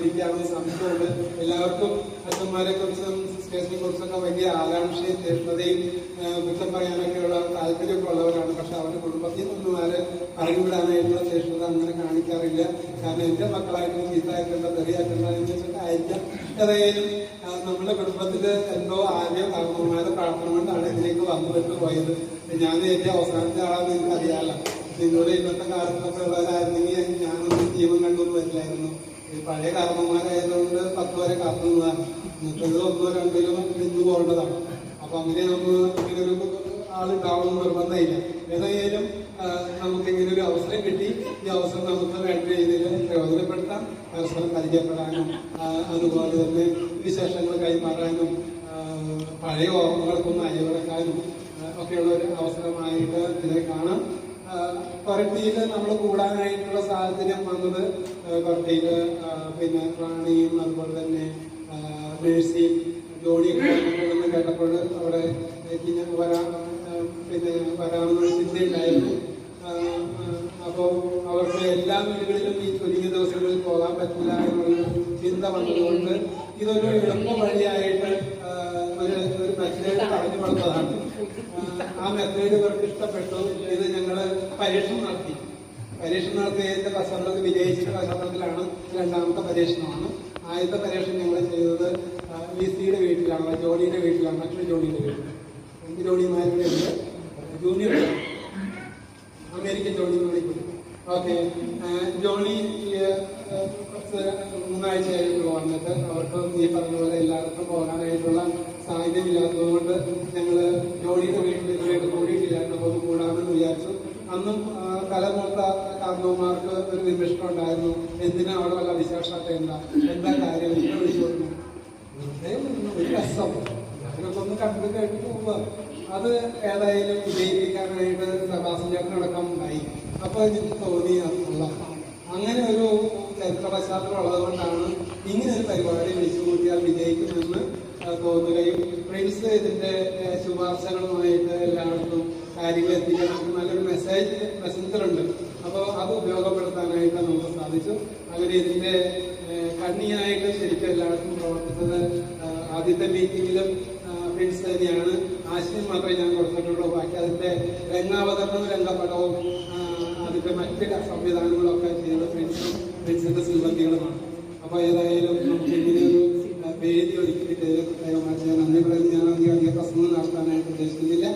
വന്നുകൊണ്ടിരിക്കുകയാണെന്ന് സംശയമുണ്ട് എല്ലാവർക്കും അച്ഛന്മാരെ കുറിച്ചും സിസ്റ്റേഴ്സിനെ കുറിച്ചൊക്കെ വലിയ ആകാംക്ഷയും ആഹ് കുറ്റം പറയാനൊക്കെയുള്ള താല്പര്യമൊക്കെ ഉള്ളവരാണ് പക്ഷെ അവരുടെ കുടുംബത്തിൽ നിന്നും പറഞ്ഞുവിടാനായിട്ടുള്ള തീഷ്ണത അങ്ങനെ കാണിക്കാറില്ല. കാരണം എന്റെ മക്കളായിട്ട് ചീത്തായിട്ടുള്ള തെറിയാക്കേണ്ട എന്ന് വെച്ചിട്ട് അയക്കാം ഏതായാലും നമ്മുടെ കുടുംബത്തിൽ എന്തോ ആര്യ കാരണവന്മാരുടെ പ്രാർത്ഥന കൊണ്ടാണ് ഇതിലേക്ക് വന്നു വിട്ടു പോയത് ഞാൻ ഏറ്റവും അവസാനത്തെ ആളാന്ന് നിങ്ങൾക്ക് അറിയാമല്ലോ നിങ്ങളുടെ ഇന്നത്തെ കാലത്തൊക്കെ ഉള്ളവരായിരുന്നെങ്കിൽ ഞാനൊന്നും ജീവൻ കണ്ടൊന്നും വരില്ലായിരുന്നു ഈ പഴയ കാരണന്മാരായതുകൊണ്ട് പത്ത് വരെ കാത്തുന്നതാണ് മറ്റേത് ഒന്നോ രണ്ടിലോ നിന്ന് പോകേണ്ടതാണ്. അപ്പൊ അങ്ങനെ നമുക്ക് ഇങ്ങനെ ഒരു ആളുണ്ടാവണം നിർബന്ധമില്ല. ഏതായാലും നമുക്ക് ഇങ്ങനെ ഒരു അവസരം കിട്ടി. ഈ അവസരം നമുക്ക് വേണ്ട രീതിയിൽ പ്രയോജനപ്പെടുത്താം. അവസരം പരിചയപ്പെടാനും അതുപോലെ തന്നെ വിശേഷങ്ങൾ കൈമാറാനും പഴയ ഓർമ്മകൾക്കൊന്ന് അയവിറക്കാനും ഒക്കെയുള്ള ഒരു അവസരമായിട്ട് ഇതിനെ കാണാം. കൊരട്ടിയിൽ നമ്മൾ കൂടാനായിട്ടുള്ള സാഹചര്യം വന്നത് കൊരട്ടിയിൽ പിന്നെ റാണിയും അതുപോലെ തന്നെ മേഴ്സിയും വന്നിട്ടുണ്ടെന്ന് കേട്ടപ്പോൾ അവിടെ വരാ പിന്നെ വരാമെന്നൊരു ചിന്തയുണ്ടായിരുന്നു. അപ്പോൾ അവർക്ക് എല്ലാ വീടുകളിലും ഈ ചുരുങ്ങിയ ദിവസങ്ങളിൽ പോകാൻ പറ്റില്ല എന്നുള്ള ചിന്ത വന്നതുകൊണ്ട് ഇതൊരു എളുപ്പ വഴിയായിട്ട് ഒരു ഒരു മെത്തേഡ് പറഞ്ഞു കൊടുത്തതാണ് ആ, മെത്തേഡ് ഇവർക്ക് ഇഷ്ടപ്പെട്ടു. ഇത് ഞങ്ങൾ പരീക്ഷണം നടത്തി. പരീക്ഷണം നടത്തിയതിന്റെ പശ്ചാത്തലത്തിൽ വിജയിച്ച പശ്ചാത്തലത്തിലാണ് രണ്ടാമത്തെ പരീക്ഷണമാണ്. ആദ്യത്തെ പരീക്ഷണം ഞങ്ങൾ ചെയ്തത് വി സിയുടെ വീട്ടിലാണ് ജോണിയുടെ വീട്ടിലാണ് മറ്റൊരു ജോണിയുടെ രണ്ട് ജോണിമാരുടെ ഉണ്ട്. Junior American Johnny okay. Johnny കുറച്ച് മൂന്നാഴ്ചയായിട്ടുള്ള വന്നിട്ട് അവർക്ക് ഈ പറഞ്ഞ പോലെ എല്ലാവർക്കും പോകാനായിട്ടുള്ള സാഹചര്യം ഇല്ലാത്തതുകൊണ്ട് ഞങ്ങൾ ജോലിയുടെ വീട്ടിൽ ഇതുമായിട്ട് കൂടിയിട്ടില്ലായിരുന്നു അപ്പോൾ ഒന്ന് കൂടാമെന്ന് വിചാരിച്ചു. അന്നും തലമൂത്ത കാരണവന്മാർക്ക് ഒരു വിമർശനം ഉണ്ടായിരുന്നു. എന്തിനാ അവിടെ വല്ല വിശേഷമൊക്കെ എന്താ? എന്താ കാര്യം? എന്നെ വിളിച്ചു വന്നു. ഒരു രസം. അതിനൊക്കെ ഒന്ന് കണ്ടു കേട്ട് പോവുക അത് ഏതായാലും വിജയിപ്പിക്കാനായിട്ട് പ്രഭാസം ഉണ്ടായി. അപ്പൊ എനിക്ക് തോന്നി അല്ല അങ്ങനെ ഒരു ചരിത്ര പശ്ചാത്തലം ഉള്ളത് കൊണ്ടാണ് ഇങ്ങനെ ഒരു പരിപാടി വിളിച്ചു കൂട്ടിയാൽ വിജയിക്കുമെന്ന് തോന്നുകയും പ്രിൻസ് ഇതിന്റെ ശുപാർശകളുമായിട്ട് എല്ലായിടത്തും കാര്യങ്ങൾ എത്തിക്കാൻ നമുക്ക് നല്ലൊരു മെസ്സേജ് മെസ്സഞ്ചർ ഉണ്ട്. അപ്പോൾ അത് ഉപയോഗപ്പെടുത്താനായിട്ട് നമുക്ക് സാധിച്ചു. അങ്ങനെ ഇതിന്റെ കണ്ണിയായിട്ട് ശരിക്കും എല്ലായിടത്തും പ്രവർത്തിച്ചത് ആദ്യത്തെ മീറ്റിംഗിലും പ്രിൻസ് തന്നെയാണ്. ആശയം മാത്രമേ ഞാൻ കൊടുത്തിട്ടുള്ളൂ. ബാക്കി അതിന്റെ രംഗാവതരണവും രംഗപടവും അതിന്റെ മറ്റ് സംവിധാനങ്ങളൊക്കെ ചെയ്തത് പ്രിൻസും പ്രിൻസിന്റെ സിബന്ധികളുമാണ് അപ്പൊ ഏതായാലും നമുക്ക് ഇങ്ങനെ ഒരു ആഹ് വേദി ഒരുക്കി ദൈവമായിട്ട് ഞാൻ പറയുന്നു ഞാൻ അധികം അധികം നടത്താനായിട്ട് ഉദ്ദേശിക്കുന്നില്ല.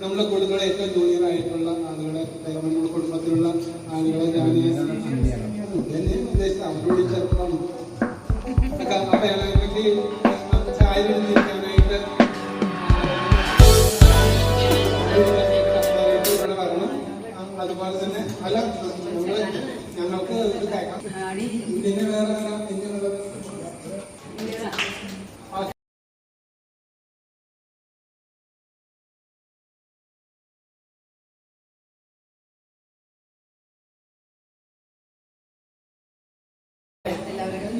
നമ്മുടെ കുടുംബങ്ങളെ ഏറ്റവും ജൂനിയർ ആയിട്ടുള്ള ആളുകളെ നമ്മുടെ കുടുംബത്തിലുള്ള ആളുകളെ ഞാൻ എന്നെ ഉദ്ദേശിച്ച അവരോട് ചെറുപ്പം അപ്പൊ എനിക്ക് ചായ എടുത്തിരിക്കാനായിട്ട് ഇവിടെ വരണം ആ, അതുപോലെ തന്നെ അല്ല ഞങ്ങൾക്ക് ഇത് കേൾക്കാം. പിന്നെ വേറെ എല്ലാവരും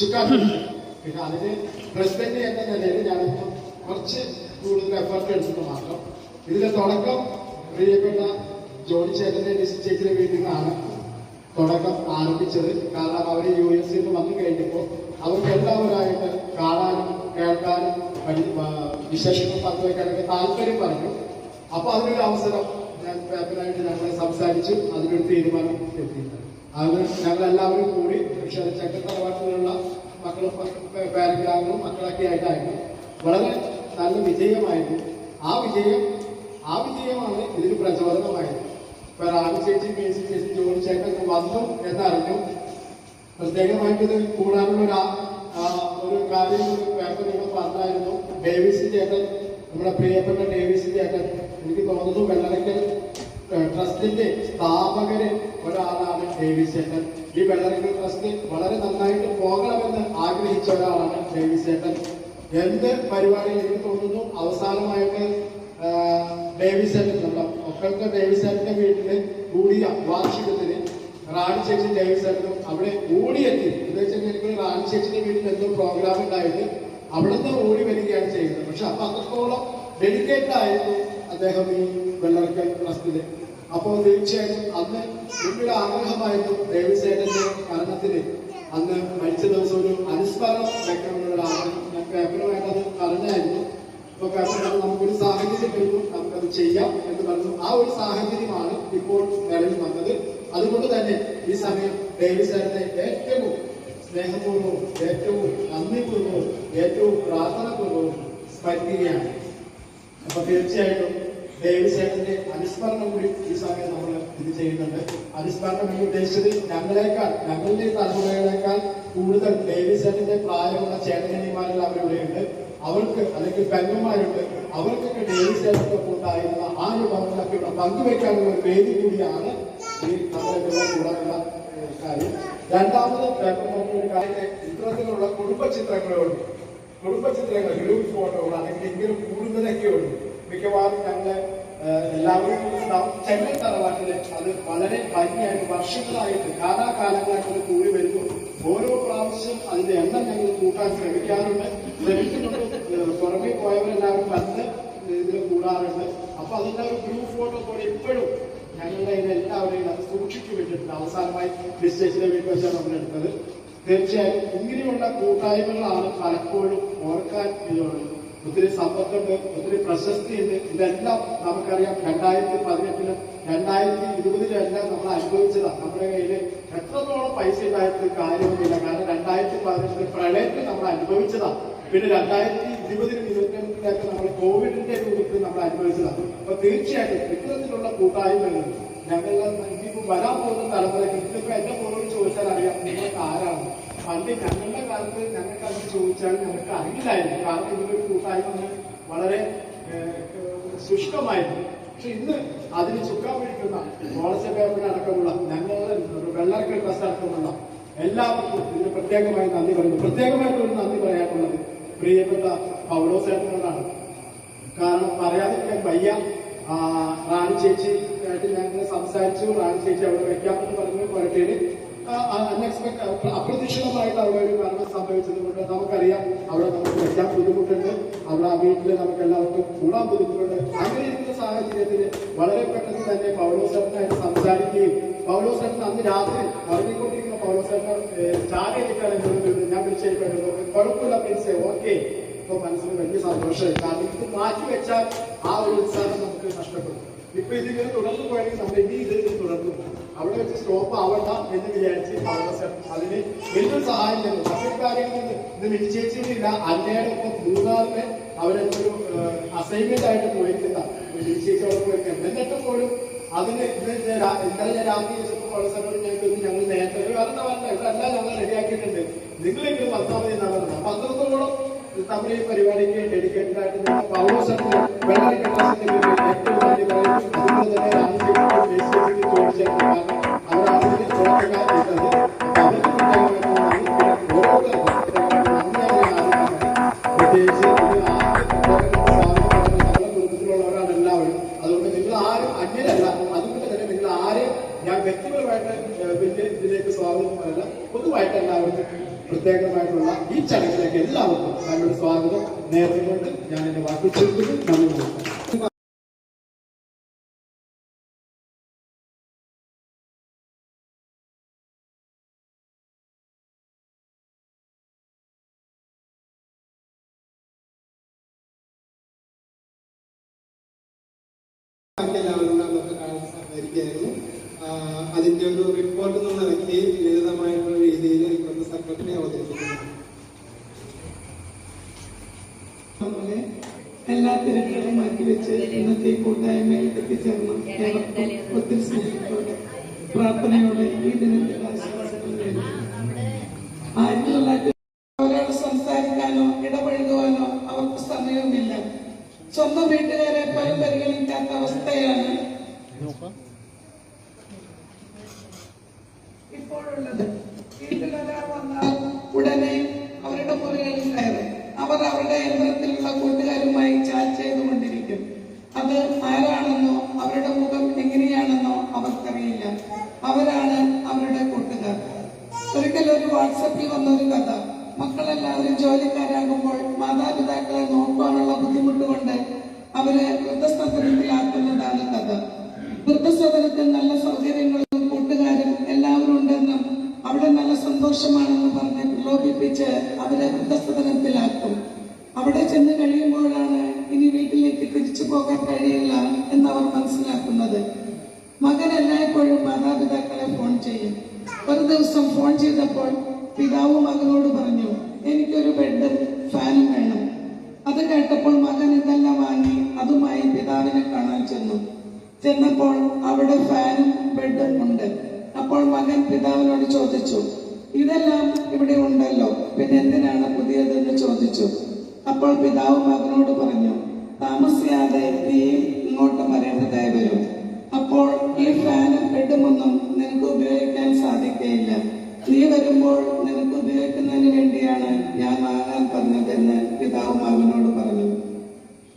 പിടിച്ചത്. പിന്നെ അതിന് പ്രസിഡന്റ് എന്ന നിലയിൽ ഞാനിപ്പോൾ കുറച്ച് കൂടുതൽ എഫർട്ട് എടുത്തിട്ട് മാത്രം ഇതിന്റെ തുടക്കം പ്രിയപ്പെട്ട ജോണി ചേട്ടന്റെ ചേച്ചിയുടെ വീട്ടിൽ നിന്നാണ് തുടക്കം ആരംഭിച്ചത്. കാരണം അവർ യു എസ് നിന്ന് വന്നു കഴിഞ്ഞപ്പോൾ അവർക്ക് എല്ലാവരായിട്ട് കാണാനും കേൾക്കാനും വിശേഷങ്ങൾ പങ്കുവയ്ക്കാനൊക്കെ താല്പര്യം പറഞ്ഞു. അപ്പൊ അതിനൊരു അവസരം ഞാൻ പേപ്പറായിട്ട് ഞങ്ങൾ സംസാരിച്ചു. അതിനൊരു തീരുമാനം എത്തി അത് ഞങ്ങൾ എല്ലാവരും കൂടി പക്ഷെ അത് ചക്കത്തറവാട്ടിലുള്ള മക്കളും പേരഗ്രാമങ്ങളും മക്കളൊക്കെ ആയിട്ടായിരുന്നു. വളരെ നല്ല വിജയമായിരുന്നു. ആ വിജയം ആ വിജയമാണ് ഇതിന് പ്രചോദനമായത്. ഇപ്പൊ റാണി ചേച്ചി പി സി ചേച്ചി ജോലി ചേട്ടൻ വന്നു എന്നറിഞ്ഞു. പ്രത്യേകമായിട്ട് ഇത് കൂടാനുള്ള ഒരു കാര്യം പേപ്പറിലൂടെ പറഞ്ഞായിരുന്നു. ഡേവിസ് ചേട്ടൻ നമ്മുടെ പ്രിയപ്പെട്ട ഡേവിസ് ചേട്ടൻ എനിക്ക് തോന്നുന്നു വെള്ളടക്കൽ ട്രസ്റ്റിന്റെ സ്ഥാപകര് ഒരാളാണ് ദേവി ചേട്ടൻ ഈ വെള്ളറയ്ക്കൽ ട്രസ്റ്റ് വളരെ നന്നായിട്ട് പോകണമെന്ന് ആഗ്രഹിച്ച ഒരാളാണ് ദേവി ചേട്ടൻ എന്ത് പരിപാടി എനിക്ക് തോന്നുന്നു അവസാനമായിട്ട് ദേവിശേട്ടൻ നമ്മുടെ ഡേവിസ് ചേട്ടന്റെ വീട്ടിൽ കൂടിയ വാർഷികത്തിന് റാണി ചേച്ചി ദേവിശേട്ടനും അവിടെ ഓടിയെത്തി എന്ന് വെച്ചാൽ എനിക്ക് റാണി ചേച്ചിന്റെ വീട്ടിൽ എന്തോ പ്രോഗ്രാം ഉണ്ടായിട്ട് അവിടുന്ന് ഓടി വരികയാണ് ചെയ്യുന്നത്. പക്ഷെ അപ്പൊ അത്രത്തോളം ഡെഡിക്കേറ്റഡ് ആയിരുന്നു അദ്ദേഹം ഈ വെള്ളർക്കൽ ട്രസ്റ്റിൽ അപ്പോൾ തീർച്ചയായിട്ടും അന്ന് നിങ്ങളുടെ ആഗ്രഹമായിരുന്നു ഡേവിസ് ചേട്ടന്റെ മരണത്തിന്. അന്ന് മരിച്ച ദിവസം ഒരു അനുസ്മരണം വെക്കണമെന്നുള്ള ആഗ്രഹം ഞാൻ പേപ്പറുമായിട്ട് അത് പറഞ്ഞായിരുന്നു ഇപ്പൊ പേപ്പർ നമുക്കൊരു സാഹചര്യം വരുമ്പോൾ നമുക്കത് ചെയ്യാം എന്ന് പറഞ്ഞു ആ ഒരു സാഹചര്യമാണ് ഇപ്പോൾ നിലവിൽ വന്നത്. അതുകൊണ്ട് തന്നെ ഈ സമയം സാറിനെ ഏറ്റവും സ്നേഹപൂർവവും ഏറ്റവും നന്ദിപൂർവവും ഏറ്റവും പ്രാർത്ഥനാപൂർവവും സ്മരിക്കുകയാണ്. അപ്പൊ തീർച്ചയായിട്ടും ദേവിസേനന്റെ അനുസ്മരണം കൂടി ഈ സമയം നമ്മൾ ഇത് ചെയ്യുന്നുണ്ട്. അനുസ്മരണം ഈ ഉദ്ദേശിച്ചത് ഞങ്ങളെക്കാൾ ഞങ്ങളുടെ തലമുറകളെക്കാൾ കൂടുതൽ ദേവിശേഖരന്റെ പ്രായമുള്ള ചേട്ടനിമാരെല്ലാം അവരിവിടെയുണ്ട് അവർക്ക് അല്ലെങ്കിൽ പെങ്ങന്മാരുണ്ട് അവർക്കൊക്കെ ദേവിസേനക്കൊപ്പം ഉണ്ടായിരുന്ന ആ അനുഭവങ്ങളൊക്കെ ഇവിടെ പങ്കുവെക്കാനുള്ള ഒരു വേദി കൂടിയാണ് ഈ നമ്മുടെ കൂടാനുള്ള കാര്യം. രണ്ടാമത് ഒരു കാര്യം ഇത്തരത്തിലുള്ള കുടുംബ ചിത്രങ്ങളുണ്ട് കുടുംബചിത്രങ്ങൾ ഗ്രൂപ്പ് ഫോട്ടോകൾ അല്ലെങ്കിൽ ഇങ്ങനെ കൂടുതലൊക്കെ ഉള്ളൂ. മിക്കവാറും ഞങ്ങൾ എല്ലാവരും ചെന്നൈ തറവാട്ടിൽ അത് വളരെ ഭംഗിയായിട്ട് വർഷങ്ങളായിട്ട് കാലാകാലങ്ങളായിട്ട് കൂടി വരുന്നു ഓരോ പ്രാവശ്യം അതിന്റെ എണ്ണം ഞങ്ങൾ കൂട്ടാൻ ശ്രമിക്കാറുണ്ട്. ശ്രമിക്കുന്നുണ്ട് പുറമെ പോയവരെല്ലാവരും വന്ന് ഇതിൽ കൂടാറുണ്ട്. അപ്പൊ അതിന്റെ ഒരു ഗ്രൂപ്പ് ഫോട്ടോ പോലെ ഇപ്പോഴും ഞങ്ങളുടെ എല്ലാവരെയും അത് സൂക്ഷിച്ചു വെച്ചിട്ടുണ്ട്. അവസാനമായി മിസ്റ്റേക്കിനെ വീട്ടിൽ വെച്ചാണ് നമ്മൾ എടുത്തത്. തീർച്ചയായും ഇങ്ങനെയുള്ള കൂട്ടായ്മകളാണ് പലപ്പോഴും ഓർക്കാൻ ഒത്തിരി സമ്പത്തുണ്ട് ഒത്തിരി പ്രശസ്തിയുണ്ട്. ഇതെല്ലാം നമുക്കറിയാം. രണ്ടായിരത്തി പതിനെട്ടിലും രണ്ടായിരത്തി ഇരുപതിലും എല്ലാം നമ്മൾ അനുഭവിച്ചതാണ് നമ്മുടെ കയ്യിൽ എത്രത്തോളം പൈസ ഉണ്ടായിട്ട് കാര്യമൊന്നുമില്ല കാരണം രണ്ടായിരത്തി പതിനെട്ടിൽ പ്രളയത്തിൽ നമ്മൾ അനുഭവിച്ചതാണ് പിന്നെ രണ്ടായിരത്തി ഇരുപതിലും ഇരുപത്തിരണ്ടിലൊക്കെ നമ്മൾ കോവിഡിന്റെ രൂപത്തിൽ നമ്മൾ അനുഭവിച്ചതാണ് അപ്പൊ തീർച്ചയായിട്ടും ഇത്തരത്തിലുള്ള കൂട്ടായ്മകൾ ഞങ്ങൾ ഇനിയിപ്പോ വരാൻ പോകുന്ന തലമുറയ്ക്ക് ഇന്നിപ്പോ എന്റെ പോലും ചോദിച്ചാൽ അറിയാം നിങ്ങൾക്ക് ആരാണ്? പണ്ട് ഞങ്ങളുടെ കാലത്ത് ഞങ്ങൾക്ക് അത് ചോദിച്ചാൽ ഞങ്ങൾക്ക് അറിയില്ലായിരുന്നു കാരണം ഇതിലൊരു കൂട്ടായ്മ വളരെ ശുഷ്കമായിരുന്നു. പക്ഷെ ഇന്ന് അതിന് ചുക്കാൻ പിടിക്കുന്ന പേപ്പറിന് അടക്കമുള്ള ഞങ്ങളുടെ വെള്ളർക്കൽ അടക്കമുള്ള എല്ലാവർക്കും ഇതിന് പ്രത്യേകമായി നന്ദി പറയുന്നു. പ്രത്യേകമായിട്ട് ഒരു നന്ദി പറയാനുള്ളത് പ്രിയപ്പെട്ട പൗലോസേട്ടനോടാണ് കാരണം പറയാതിരിക്കാൻ വയ്യ. റാണി ചേച്ചി ആയിട്ട് ഞങ്ങൾ സംസാരിച്ചു. റാണി ചേച്ചി അവിടെ വയ്ക്കാമെന്ന് പറഞ്ഞു പുരട്ടേര് അൺഎക്സ്പെക്ട് അപ്രതീക്ഷിതമായിട്ട് അവിടെ ഒരു മരണം സംഭവിച്ചത് കൊണ്ട് നമുക്കറിയാം അവിടെ നമുക്ക് വെക്കാൻ ബുദ്ധിമുട്ടുണ്ട്. അവിടെ ആ വീട്ടിൽ നമുക്ക് എല്ലാവർക്കും കൂടാൻ ബുദ്ധിമുട്ടുണ്ട്. അങ്ങനെ ഇരിക്കുന്ന സാഹചര്യത്തിൽ വളരെ പെട്ടെന്ന് തന്നെ പൗലോസേട്ടനായിട്ട് സംസാരിക്കുകയും പൗലോസേട്ടൻ അന്ന് രാത്രി ഉറങ്ങിക്കൊണ്ടിരിക്കുന്ന പൗലോസേട്ടൻ ചാടി എടുക്കാൻ ഞാൻ വിളിച്ചേക്കുന്നു കുഴപ്പമില്ല പ്രിൻസേ ഓക്കെ ഇപ്പൊ മനസ്സിന് വലിയ സന്തോഷമായി. കാരണം ഇത് മാറ്റി വെച്ചാൽ ആ ഒരു ഉത്സാഹം നമുക്ക് നഷ്ടപ്പെടും. ഇപ്പൊ ഇതിങ്ങനെ തുടർന്നു പോയെങ്കിൽ നമ്മൾ ഇനി ഇത് തുടർന്നു പോകും. അവിടെ വെച്ച് സ്റ്റോപ്പ് ആവണ്ട എന്ന് വിചാരിച്ച് കോൺഗ്രസ് അതിന് വലിയൊരു സഹായം തന്നു. മറ്റൊരു കാര്യങ്ങൾ ഇത് നിശ്ചയിച്ചിട്ടില്ല അന്നയുടെ ഒപ്പം മൂന്നാറിന് അവരെന്തൊരു അസൈൻമെന്റ് ആയിട്ട് പോയിട്ടില്ല നിശ്ചയിച്ച് അവിടെ എന്നിട്ട് പോലും അതിന് ഇന്ന് ഇന്നലെ ഞാൻ രാത്രി കോൺഗ്രസ് ഞങ്ങൾ നേരത്തെ വരണ ഇവിടെ എല്ലാം ഞങ്ങൾ റെഡിയാക്കിയിട്ടുണ്ട് നിങ്ങളെങ്കിലും വന്നാൽ മതി എന്നാണ് പറഞ്ഞത്. അപ്പൊ അത്രത്തോളം നമ്മുടെ ഈ പരിപാടിക്ക് ഡെഡിക്കേറ്റഡ് ആയിട്ട് നിങ്ങൾ പൗലോസേട്ടൻ വെള്ളരി കെട്ടാസിന്റെ ഏറ്റവും നന്ദി പറയുന്നു അതുകൊണ്ട് തന്നെ രാമചന്ദ്രൻ ദേശീയത്തിൽ ചോദിച്ചേക്കും കാരണം അവരാണ് ഇതിന് തുടക്കക്കാർ എല്ലാവർക്കും നല്ലൊരു സ്വാഗതം. നേർന്നുകൊണ്ട് ഞാൻ എന്റെ വാക്ക് ചേർക്കുന്നു നന്ദി ഒരു റിപ്പോർട്ട് എന്ന നിലയ്ക്ക് ലളിതമായിട്ടുള്ള രീതിയിൽ ഇപ്പോഴത്തെ സെക്രട്ടറി അവതരിപ്പിക്കുന്നു അതുപോലെ എല്ലാ തിരക്കുകളും മാറ്റിവെച്ച് ഇന്നത്തെ ഈ കൂട്ടായ്മയിൽ എത്തിച്ചേർന്ന ഏവർക്കും ഒത്തിരി സ്നേഹത്തോടെ പ്രാർത്ഥനയോടെ ഈ ദിനത്തിൽ ആശംസകൾ ആയിരത്തി തൊള്ളായിരത്തി ഒരാൾ സംസാരിക്കാനോ ഇടപഴകുവാനോ അവർക്ക് സമയവുമില്ല. സ്വന്തം വീട്ടുകാരെ പോലും പരിഗണിക്കാത്ത അവസ്ഥയാണ് യന്ത്രത്തിലുള്ള കൂട്ടുകാരുമായി ചാറ്റ് ചെയ്തുകൊണ്ടിരിക്കും. അത് ആരാണെന്നോ അവരുടെ മുഖം എങ്ങനെയാണെന്നോ അവർക്കറിയില്ല. അവരാണ് അവരുടെ കൂട്ടുകാർ. ഒരിക്കൽ ഒരു വാട്സപ്പിൽ വന്ന ഒരു കഥ. മക്കളെല്ലാവരും ജോലിക്കാരാകുമ്പോൾ മാതാപിതാക്കളെ നോക്കുവാനുള്ള ബുദ്ധിമുട്ട് കൊണ്ട് അവരെ വൃദ്ധസദനത്തിലാക്കുന്നതാണ് കഥ. വൃദ്ധസദനത്തിൽ നല്ല സൗകര്യങ്ങളും കൂട്ടുകാരും എല്ലാവരും ഉണ്ടെന്നും അവിടെ നല്ല സന്തോഷമാണെന്ന് പറഞ്ഞ് പ്രലോഭിപ്പിച്ച് അവരെ വൃദ്ധസദനത്തിലാക്കും ചെയ്യും. ഒരു ദിവസം ഫോൺ ചെയ്തപ്പോൾ പിതാവ് മകനോട് പറഞ്ഞു എനിക്കൊരു ബെഡും ഫാനും വേണം. അത് കേട്ടപ്പോൾ മകൻ ഇതെല്ലാം വാങ്ങി അതുമായി പിതാവിനെ കാണാൻ ചെന്നു. ചെന്നപ്പോൾ അവിടെ ഫാനും ബെഡും ഉണ്ട്. അപ്പോൾ മകൻ പിതാവിനോട് ചോദിച്ചു ഇതെല്ലാം ഇവിടെ ഉണ്ടല്ലോ പിന്നെ എന്തിനാണ് പുതിയതെന്ന് ചോദിച്ചു? അപ്പോൾ പിതാവ് മകനോട് പറഞ്ഞു താമസിയാതെ നീ ഇങ്ങോട്ട് വരേണ്ടതായി വരും. അപ്പോൾ ഈ ഫാനും ബെഡുമൊന്നും നിനക്ക് ഉപയോഗിക്കാൻ സാധിക്കയില്ല നീ വരുമ്പോൾ നിനക്ക് ഉപയോഗിക്കുന്നതിന് വേണ്ടിയാണ് ഞാൻ വാങ്ങാൻ പറഞ്ഞതെന്ന് പിതാവ് മകനോട് പറഞ്ഞു.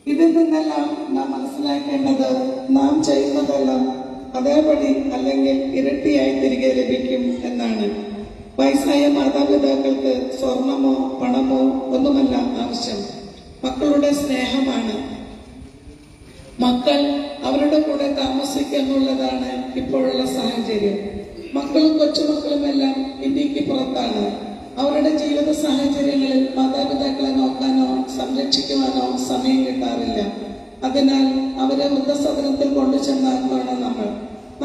ഇതിൽ നിന്നെല്ലാം നാം മനസ്സിലാക്കേണ്ടത് നാം ചെയ്യുന്നതെല്ലാം അതേപടി അല്ലെങ്കിൽ ഇരട്ടിയായി തിരികെ ലഭിക്കും എന്നാണ്. വയസ്സായ മാതാപിതാക്കൾക്ക് സ്വർണമോ പണമോ ഒന്നുമല്ല ആവശ്യം. മക്കളുടെ സ്നേഹമാണ് മക്കൾ അവരുടെ കൂടെ താമസിക്കുക എന്നുള്ളതാണ് ഇപ്പോഴുള്ള സാഹചര്യം. മക്കളും കൊച്ചുമക്കളും എല്ലാം ഇന്ത്യയ്ക്ക് പുറത്താണ്. അവരുടെ ജീവിത സാഹചര്യങ്ങളിൽ മാതാപിതാക്കളെ നോക്കാനോ സംരക്ഷിക്കുവാനോ സമയം കിട്ടാറില്ല. അതിനാൽ അവരെ വൃദ്ധസദനത്തിൽ കൊണ്ടുചെന്നാക്കുകയാണ് നമ്മൾ.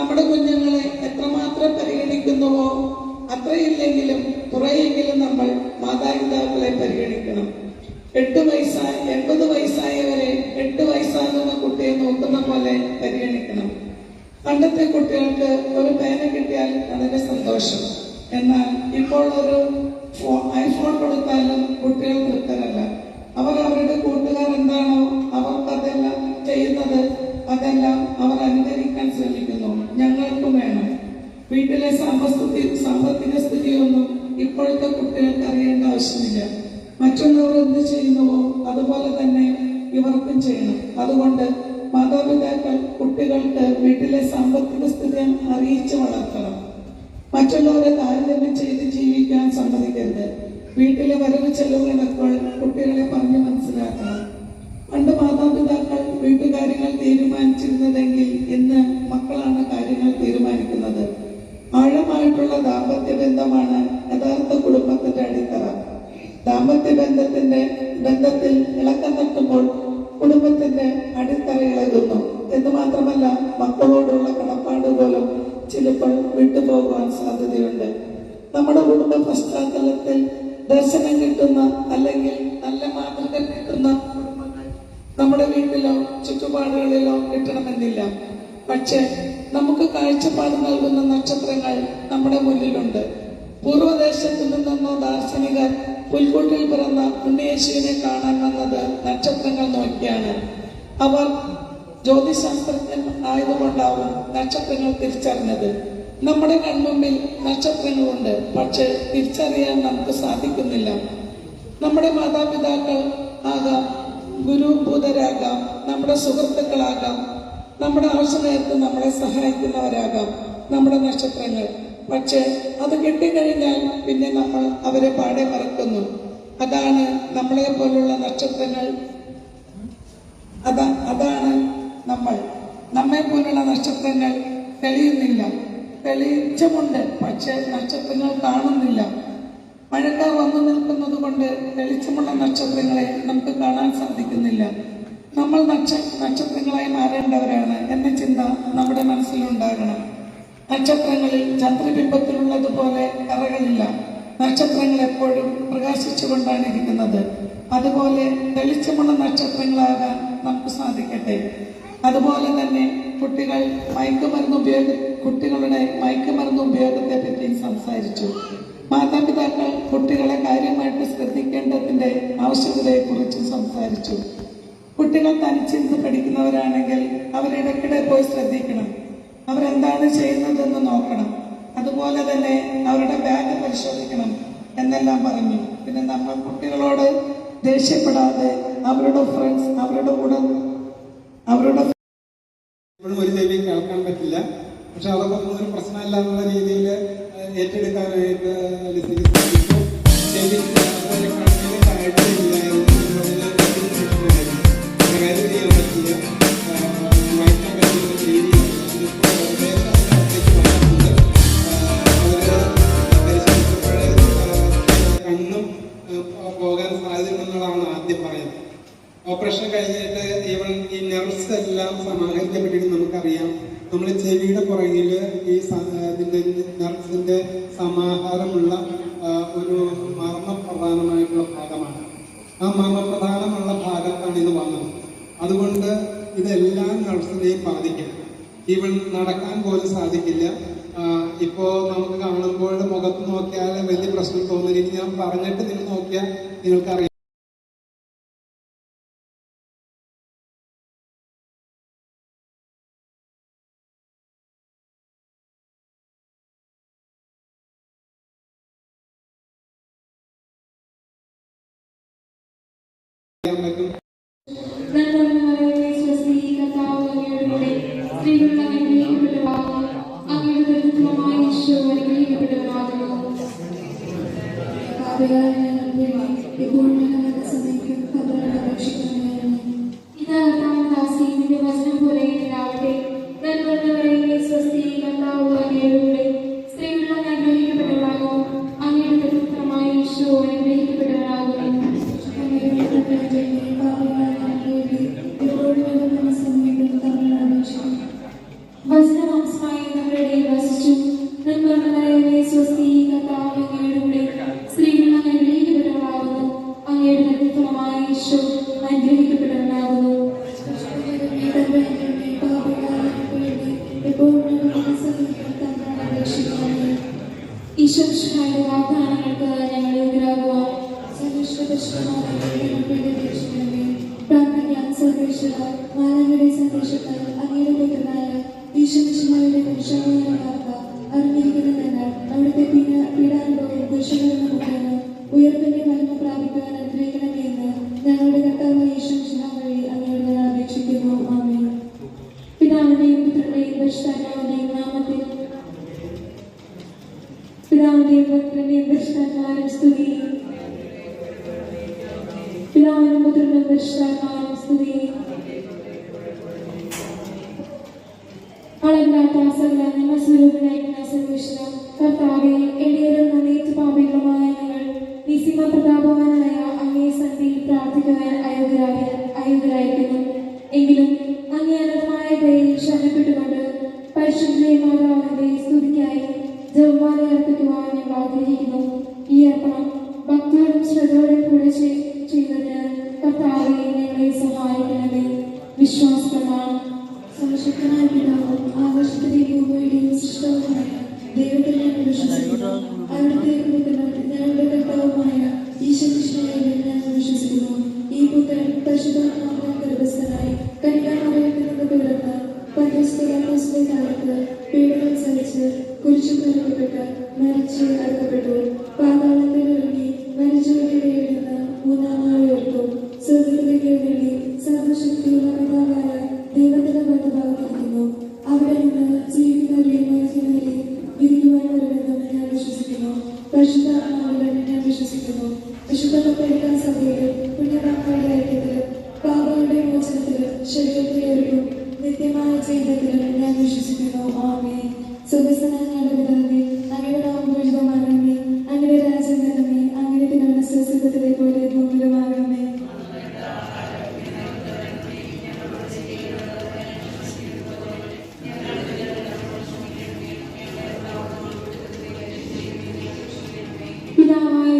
നമ്മുടെ കുഞ്ഞുങ്ങളെ എത്രമാത്രം പരിഗണിക്കുന്നുവോ അത്രയില്ലെങ്കിലും കുറേയെങ്കിലും നമ്മൾ മാതാപിതാക്കളെ പരിഗണിക്കണം. എട്ട് വയസ്സായ എൺപത് വയസ്സായവരെ എട്ട് വയസ്സാകുന്ന കുട്ടിയെ നോക്കുന്ന പോലെ പരിഗണിക്കണം. പണ്ടത്തെ കുട്ടികൾക്ക് ഒരു പേന കിട്ടിയാൽ വളരെ സന്തോഷം. എന്നാൽ ഇപ്പോൾ ഒരു ഐഫോൺ കൊടുത്താലും കുട്ടികൾ തൃപ്തരല്ല. അവർ അവരുടെ കൂട്ടുകാർ എന്താണോ അവർക്ക് അതെല്ലാം ചെയ്യുന്നത് അതെല്ലാം അവർ അനുകരിക്കാൻ ശ്രമിക്കുന്നു. ഞങ്ങൾക്കും വേണം. വീട്ടിലെ സാമ്പസ്ഥിതി സാമ്പത്തിക സ്ഥിതിയൊന്നും ഇപ്പോഴത്തെ കുട്ടികൾക്ക് അറിയേണ്ട ആവശ്യമില്ല. മറ്റുള്ളവർ എന്ത് ചെയ്യുന്നുവോ അതുപോലെ തന്നെ ഇവർക്കും ചെയ്യണം. അതുകൊണ്ട് മാതാപിതാക്കൾ കുട്ടികൾക്ക് വീട്ടിലെ സാമ്പത്തിക സ്ഥിതി അറിയിച്ച് വളർത്തണം. മറ്റുള്ളവരെ താരതമ്യം ചെയ്ത് ജീവിക്കാൻ സമ്മതിക്കരുത്. വീട്ടിലെ വരവ് ചെലവുകളൊക്കെ കുട്ടികളെ പറഞ്ഞു മനസ്സിലാക്കണം. പണ്ട് മാതാപിതാക്കൾ വീട്ടുകാര്യങ്ങൾ തീരുമാനിച്ചിരുന്നതെങ്കിൽ ഇന്ന് മക്കളാണ് കാര്യങ്ങൾ തീരുമാനിക്കുന്നത്. ആഴമായിട്ടുള്ള ദാമ്പത്യ ബന്ധമാണ് യഥാർത്ഥ കുടുംബത്തിന്റെ അടിത്തറ. ദാമ്പത്യ ബന്ധത്തിന്റെ ബന്ധത്തിൽ ഇളക്കം തട്ടുമ്പോൾ കുടുംബത്തിന്റെ അടിത്തറ ഇളകുന്നു. എന്ന് മാത്രമല്ല മക്കളോടുള്ള കടപ്പാട് പോലും ചിലപ്പോൾ വിട്ടുപോകുവാൻ സാധ്യതയുണ്ട്. നമ്മുടെ കുടുംബ പശ്ചാത്തലത്തിൽ ദർശനം കിട്ടുന്ന അല്ലെങ്കിൽ നല്ല മാതൃക കിട്ടുന്ന കുടുംബങ്ങൾ നമ്മുടെ വീട്ടിലോ ചുറ്റുപാടുകളിലോ കിട്ടണമെന്നില്ല. പക്ഷേ നമുക്ക് കാഴ്ചപ്പാട് നൽകുന്ന നക്ഷത്രങ്ങൾ നമ്മുടെ മുന്നിലുണ്ട്. പൂർവദേശത്തു നിന്നോ ദാർശനികർ പുൽക്കൂട്ടിൽ പിറന്ന ഉണ്ണിയേശുവിനെ കാണാൻ വന്നത് നക്ഷത്രങ്ങൾ നോക്കിയാണ്. അവർ ജ്യോതിശാസ്ത്രജ്ഞൻ ആയതുകൊണ്ടാവും നക്ഷത്രങ്ങൾ തിരിച്ചറിഞ്ഞത്. നമ്മുടെ കൺമുമ്പിൽ നക്ഷത്രങ്ങളുണ്ട് പക്ഷെ തിരിച്ചറിയാൻ നമുക്ക് സാധിക്കുന്നില്ല. നമ്മുടെ മാതാപിതാക്കൾ ആകാം ഗുരുഭൂതരാകാം നമ്മുടെ സുഹൃത്തുക്കളാകാം നമ്മുടെ ആവശ്യ നേരത്ത് നമ്മളെ സഹായിക്കുന്നവരാകാം നമ്മുടെ നക്ഷത്രങ്ങൾ. പക്ഷേ അത് കിട്ടിക്കഴിഞ്ഞാൽ പിന്നെ നമ്മൾ അവരെ പാടെ മറക്കുന്നു. അതാണ് നമ്മളെ പോലുള്ള നക്ഷത്രങ്ങൾ. അതാ അതാണ് നമ്മൾ. നമ്മെ പോലുള്ള നക്ഷത്രങ്ങൾ തെളിയുന്നില്ല. തെളിച്ചമുണ്ട് പക്ഷേ നക്ഷത്രങ്ങൾ കാണുന്നില്ല. മഴക്കാർ വന്നു നിൽക്കുന്നത് കൊണ്ട് തെളിച്ചമുള്ള നക്ഷത്രങ്ങളെ നമുക്ക് കാണാൻ സാധിക്കുന്നില്ല. നമ്മൾ നക്ഷ നക്ഷത്രങ്ങളായി മാറേണ്ടവരാണ് എന്ന ചിന്ത നമ്മുടെ മനസ്സിലുണ്ടാകണം. നക്ഷത്രങ്ങളിൽ ചന്ദ്രബിംബത്തിലുള്ളതുപോലെ കറകളില്ല. നക്ഷത്രങ്ങൾ എപ്പോഴും പ്രകാശിച്ചുകൊണ്ടാണ് ഇരിക്കുന്നത്. അതുപോലെ തെളിച്ചമുള്ള നക്ഷത്രങ്ങളാകാൻ നമുക്ക് സാധിക്കട്ടെ. അതുപോലെ തന്നെ കുട്ടികൾ മയക്കുമരുന്ന് ഉപയോഗ കുട്ടികളുടെ മയക്കുമരുന്ന് ഉപയോഗത്തെ പറ്റി സംസാരിച്ചു. മാതാപിതാക്കൾ കുട്ടികളെ കാര്യമായിട്ട് ശ്രദ്ധിക്കേണ്ടതിന്റെ ആവശ്യകതയെക്കുറിച്ച് സംസാരിച്ചു. കുട്ടികൾ തനിച്ചിരുന്ന് പഠിക്കുന്നവരാണെങ്കിൽ അവരിടയ്ക്കിടെ പോയി ശ്രദ്ധിക്കണം. അവരെന്താണ് ചെയ്യുന്നതെന്ന് നോക്കണം. അതുപോലെ തന്നെ അവരുടെ ബാഗ് പരിശോധിക്കണം എന്നെല്ലാം പറഞ്ഞു. പിന്നെ നമ്മൾ കുട്ടികളോട് ദേഷ്യപ്പെടാതെ അവരുടെ ഫ്രണ്ട്സ് അവരുടെ കൂടെ അവരുടെ ഒരു ചെവി കേൾക്കാൻ പറ്റില്ല. പക്ഷെ ഒന്നും ഒരു പ്രശ്നമല്ല എന്നുള്ള രീതിയിൽ ഏറ്റെടുക്കാനായിട്ട് നിങ്ങൾ നോക്കിയാൽ നിങ്ങൾക്കറിയാം. പിതാവിന്റെയും പുത്രന്റെ പരിശുദ്ധാത്മാവിനും സ്തുതി പിതാവിനും പുത്രനും പരിശുദ്ധാത്മാവിനും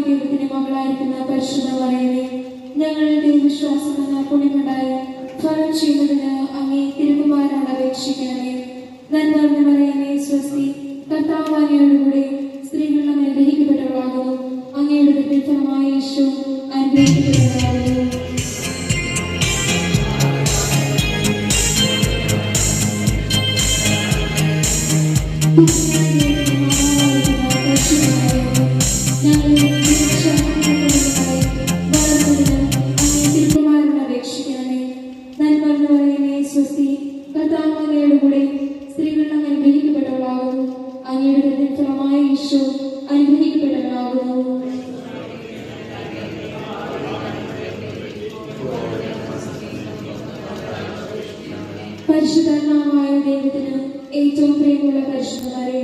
ദൈവത്തിന്റെ മകളായിരിക്കുന്ന പരിശുദ്ധ പറയുന്നേ ഞങ്ങളുടെ വിശ്വാസം എന്ന പുണ്യമുണ്ടായി ഫലം ചെയ്യുന്നതിന് അങ്ങേ തിരുകുമാരാണ് അപേക്ഷിക്കാൻ പരിശുദ്ധനാമായ ദൈവത്തിന് ഏറ്റവും പ്രിയമുള്ള പരിശുദ്ധമാരെ